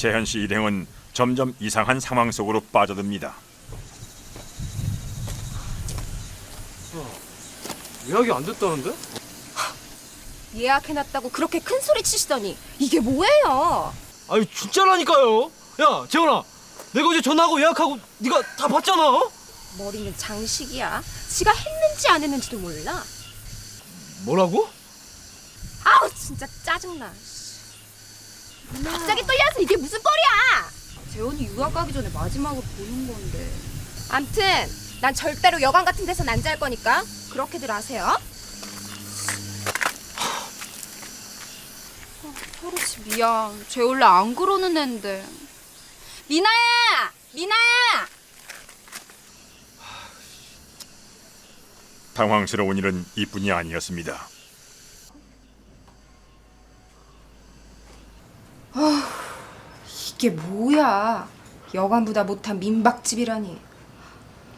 재현 씨 일행은 점점 이상한 상황 속으로 빠져듭니다. 예약이 안 됐다는데? 예약해놨다고 그렇게 큰 소리 치시더니 이게 뭐예요? 아니 진짜라니까요. 야 재원아, 내가 어제 전화하고 예약하고 네가 다 봤잖아. 어? 머리는 장식이야. 지가 했는지 안 했는지도 몰라. 뭐라고? 아우 진짜 짜증나. 갑자기 떨려서 이게 무슨 꼴이야? 재원이 유학 가기 전에 마지막으로 보는 건데. 암튼 난 절대로 여관 같은 안잘 거니까 그렇게들 하세요. 서로치 미안. 쟤 원래 안 그러는 앤데. 미나야! 미나야! 당황스러운 일은 이뿐이 아니었습니다. 이게 뭐야? 여관보다 못한 민박집이라니.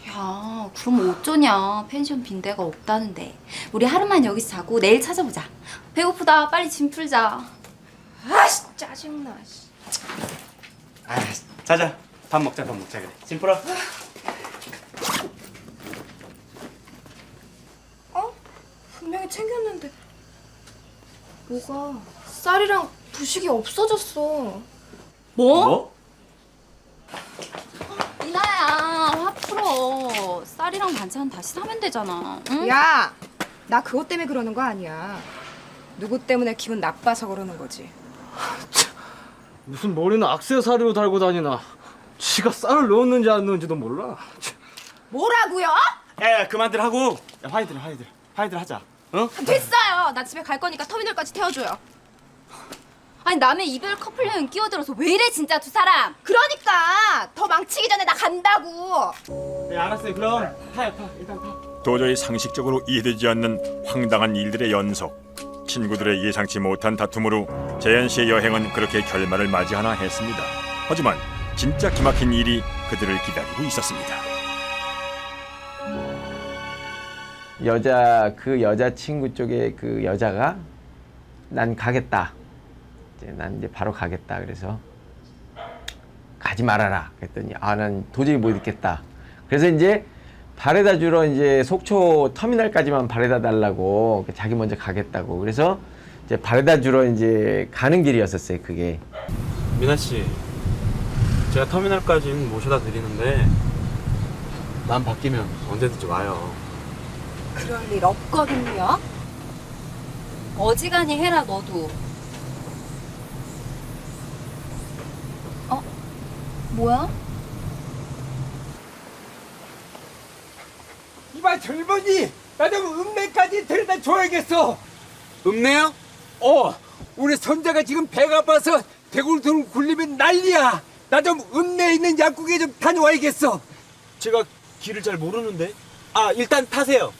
야, 그럼 어쩌냐. 펜션 빈대가 없다는데. 우리 하루만 여기서 자고 내일 찾아보자. 배고프다. 빨리 짐 풀자. 아씨 짜증나. 씨. 아, 자자. 밥 먹자, 밥 먹자 그래. 짐 풀어. 어? 분명히 챙겼는데 뭐가 쌀이랑 부식이 없어졌어. 뭐? 미나야, 화 풀어. 쌀이랑 반찬 다시 사면 되잖아. 응? 야, 나 그것 때문에 그러는 거 아니야. 누구 때문에 기분 나빠서 그러는 거지. 무슨 머리는 악세사리로 달고 다니나. 지가 쌀을 넣었는지 안 넣었는지도 몰라. 참. 뭐라고요? 야, 야, 그만들 하고. 야, 화이들, 화이들. 화이들 하자. 어? 됐어요. 나 집에 갈 거니까 터미널까지 태워줘요. 아니, 남의 이별 커플 여행 끼어들어서 왜 이래, 진짜 두 사람? 그러니까 더 망치기 전에 나 간다고. 네, 알았어요. 그럼 타요, 타. 일단 타. 도저히 상식적으로 이해되지 않는 황당한 일들의 연속. 친구들의 예상치 못한 다툼으로 재현 씨의 여행은 그렇게 결말을 맞이하나 했습니다. 하지만 진짜 기막힌 일이 그들을 기다리고 있었습니다. 여자 그 여자 친구 쪽에 그 여자가 난 가겠다. 이제 난 이제 바로 가겠다. 그래서 가지 말아라. 그랬더니 아 난 도저히 못 있겠다. 그래서 이제 바래다 주러 이제 속초 터미널까지만 바래다 달라고 자기 먼저 가겠다고. 그래서 이제 바래다 주러 이제 가는 길이었었어요. 그게. 미나 씨. 제가 터미널까지는 모셔다 드리는데 난 바뀌면 언제든지 와요. 그럴 일 없거든요. 어지간히 해라, 너도. 뭐야? 이봐 젊은이 나좀 읍내까지 데려다 줘야겠어 읍내요? 어 우리 손자가 지금 배가 아파서 대굴대굴 굴리면 난리야 나 좀 읍내에 있는 약국에 좀 다녀와야겠어 제가 길을 잘 모르는데. 아, 일단 타세요.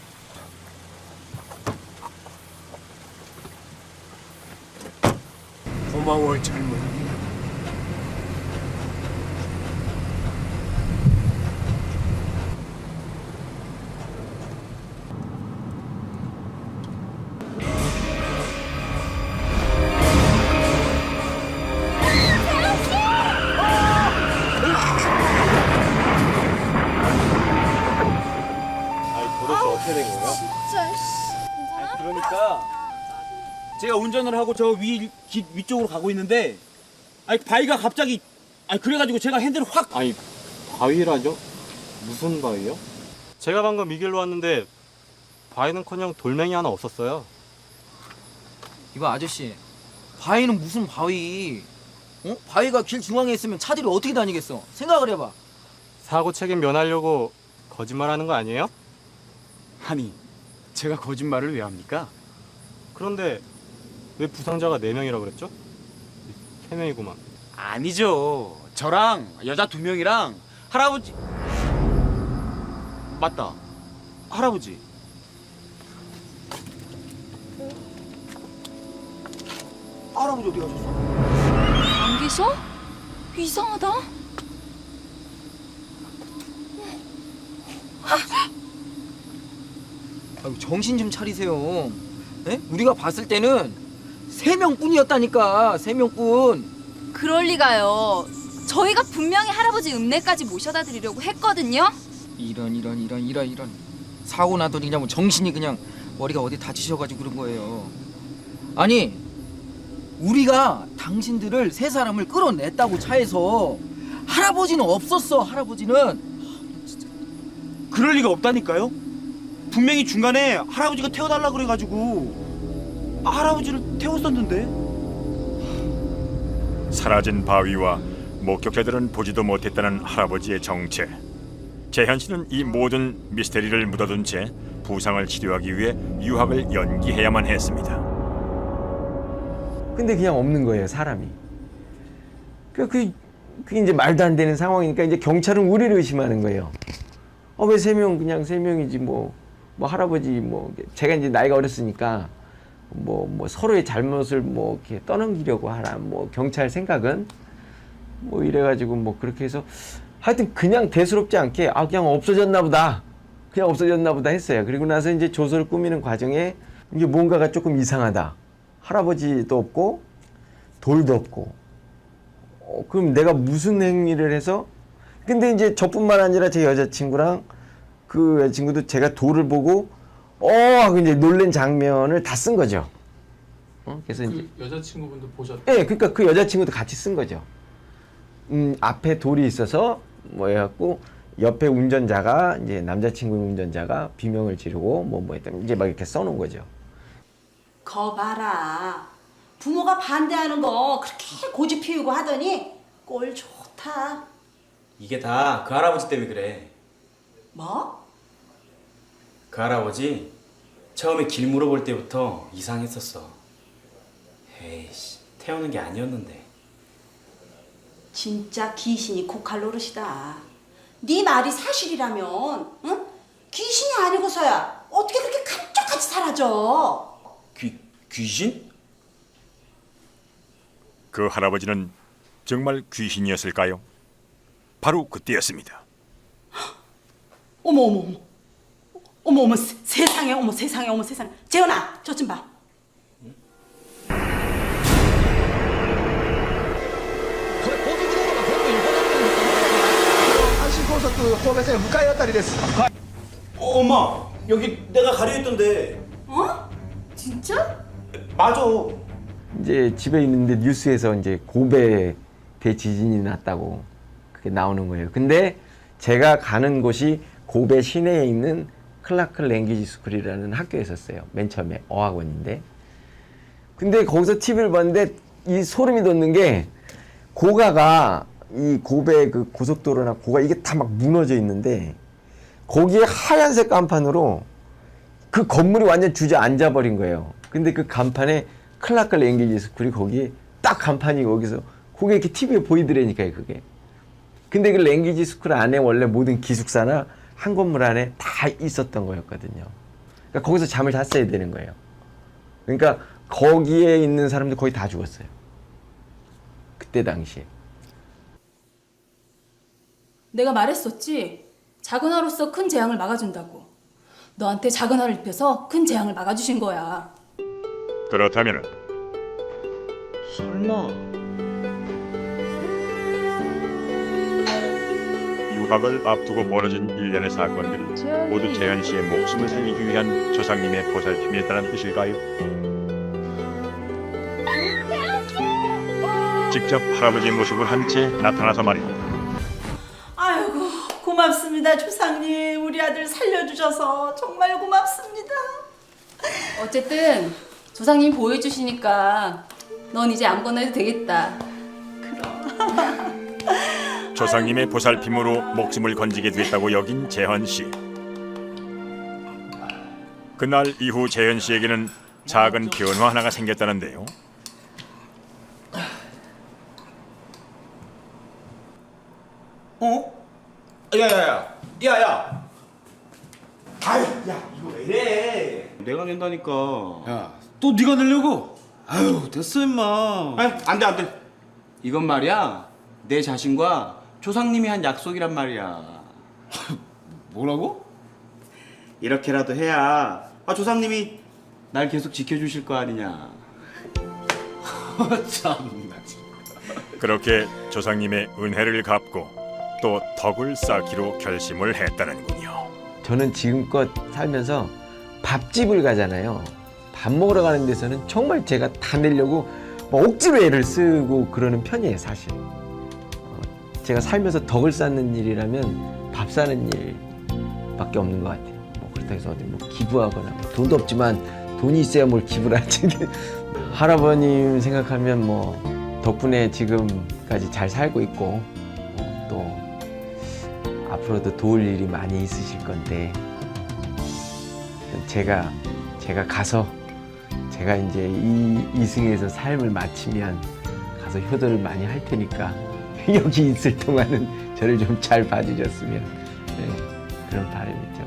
고마워 젊은이 어떻게 된 거예요? 진짜. 그러니까 제가 운전을 하고 저 위 위쪽으로 가고 있는데 아니 바위가 갑자기 아니 그래가지고 제가 핸들을 확 아니 바위라죠? 무슨 바위요? 제가 방금 이 길로 왔는데 바위는커녕 돌멩이 하나 없었어요. 이거 아저씨 바위는 무슨 바위 어? 바위가 길 중앙에 있으면 차들이 어떻게 다니겠어 생각을 해봐 사고 책임 면하려고 거짓말하는 거 아니에요? 아니 제가 거짓말을 왜 합니까? 그런데 왜 부상자가 4명이라 그랬죠? 3명이구만. 아니죠 저랑 여자 두 명이랑 할아버지 맞다 할아버지 할아버지 어디 가셨어? 안 계셔? 이상하다. 아유, 정신 좀 차리세요 에? 우리가 봤을 때는 세 명뿐이었다니까 세 명뿐 그럴 리가요. 저희가 분명히 할아버지 읍내까지 모셔다 드리려고 했거든요. 이런 이런 이런 이런 이런 사고 나더니 그냥 뭐 정신이 그냥 머리가 어디 다치셔가지고 그런 거예요. 아니 우리가 당신들을 세 사람을 끌어냈다고 차에서 할아버지는 없었어 할아버지는 그럴 리가 없다니까요. 분명히 중간에 할아버지가 태워달라 그래가지고 할아버지를 태웠었는데. 사라진 바위와 목격자들은 보지도 못했다는 할아버지의 정체. 재현 씨는 이 모든 미스테리를 묻어둔 채 부상을 치료하기 위해 유학을 연기해야만 했습니다. 근데 그냥 없는 거예요 사람이. 그, 그, 그게 이제 말도 안 되는 상황이니까 이제 경찰은 우리를 의심하는 거예요. 어 왜 세 명 그냥 세 명이지 뭐, 뭐 할아버지 뭐 제가 이제 나이가 어렸으니까 뭐, 뭐 서로의 잘못을 뭐 이렇게 떠넘기려고 하라 뭐 경찰 생각은 뭐 이래가지고 뭐 그렇게 해서 하여튼 그냥 대수롭지 않게 아 그냥 없어졌나 보다 그냥 없어졌나 보다 했어요. 그리고 나서 이제 조서를 꾸미는 과정에 이게 뭔가가 조금 이상하다. 할아버지도 없고 돌도 없고 어, 그럼 내가 무슨 행위를 해서 근데 이제 저뿐만 아니라 제 여자친구랑 그 여자친구도 제가 돌을 보고 어 하고 이제 놀란 장면을 다 쓴 거죠. 어? 그래서 이제 그 여자친구분도 보셨. 예, 그러니까 그 여자친구도 같이 쓴 거죠. 음, 앞에 돌이 있어서 뭐 해갖고 옆에 운전자가 이제 남자친구 운전자가 비명을 지르고 뭐 뭐 했다면 이제 막 이렇게 써놓은 거죠. 거 봐라. 부모가 반대하는 거 그렇게 고집 피우고 하더니 꼴 좋다. 이게 다 그 할아버지 때문에 그래. 뭐? 그 할아버지 처음에 길 물어볼 때부터 이상했었어. 에이씨 태우는 게 아니었는데. 진짜 귀신이 고칼 노릇이다. 네 말이 사실이라면, 응? 귀신이 아니고서야 어떻게 그렇게 감쪽같이 사라져? 귀 귀신? 그 할아버지는 정말 귀신이었을까요? 바로 그때였습니다. 어머 어머 어머. 어머 어머 세- 세상에 어머 세상에 어머 세상에. 재현아 저 좀 봐. 어, 엄마 여기 내가 가려 했던데. 어? 진짜? 맞아. 이제 집에 있는데 뉴스에서 이제 고베 대지진이 났다고 그게 나오는 거예요. 근데 제가 가는 곳이 고베 시내에 있는 클라크 랭귀지 스쿨이라는 학교에 있었어요. 맨 처음에 어학원인데. 근데 거기서 TV를 봤는데 이 소름이 돋는 게 고가가 이 고베 그 고속도로나 고가 이게 다 막 무너져 있는데 거기에 하얀색 간판으로 그 건물이 완전 주저앉아 버린 거예요. 근데 그 간판에 클라크 랭귀지 스쿨이 거기에 딱 간판이 거기서 그게 이렇게 TV에 보이더라니까요, 그게. 근데 그 랭귀지 스쿨 안에 원래 모든 기숙사나 한 건물 안에 다 있었던 거였거든요. 그러니까 거기서 잠을 잤어야 되는 거예요. 그러니까 거기에 있는 사람들 거의 다 죽었어요. 그때 당시에. 내가 말했었지. 작은 아로서 큰 재앙을 막아준다고. 너한테 작은 아를 입혀서 큰 재앙을 막아주신 거야. 그렇다면 설마. 유학을 앞두고 벌어진 일련의 사건들이 모두 재현 씨의 목숨을 살리기 위한 조상님의 보살핌이었다는 뜻일까요? 직접 할아버지 모습을 한 채 나타나서 말입니다. 아이고 고맙습니다 조상님 우리 아들 살려주셔서 정말 고맙습니다. 어쨌든 조상님이 보여주시니까 넌 이제 아무거나 해도 되겠다. 조상님의 보살핌으로 목숨을 건지게 됐다고 여긴 재현 씨. 그날 이후 재현 씨에게는 작은 변화 하나가 생겼다는데요. 어? 야야야. 야야. 아유 야 이거 왜 이래? 내가 낸다니까. 야, 또 네가 내려고? 아유, 됐어 임마. 아니 안 돼 안 돼. 이건 말이야 내 자신과 조상님이 한 약속이란 말이야. 뭐라고? 이렇게라도 해야 아 조상님이 날 계속 지켜주실 거 아니냐. 참나. 그렇게 조상님의 은혜를 갚고 또 덕을 쌓기로 결심을 했다는군요. 저는 지금껏 살면서 밥집을 가잖아요. 밥 먹으러 가는 데서는 정말 제가 다 내려고 뭐 억지로 애를 쓰고 그러는 편이에요, 사실. 어, 제가 살면서 덕을 쌓는 일이라면 밥 사는 일밖에 없는 것 같아요. 뭐 그렇다고 해서 어디 뭐 기부하거나 뭐 돈도 없지만 돈이 있어야 뭘 기부를 하지. 할아버님 생각하면 뭐 덕분에 지금까지 잘 살고 있고 어, 또 앞으로도 도울 일이 많이 있으실 건데 제가 제가 가서 제가 이제 이 이승에서 삶을 마치면 가서 효도를 많이 할 테니까 여기 있을 동안은 저를 좀 잘 봐주셨으면 네, 그런 바람이 있죠.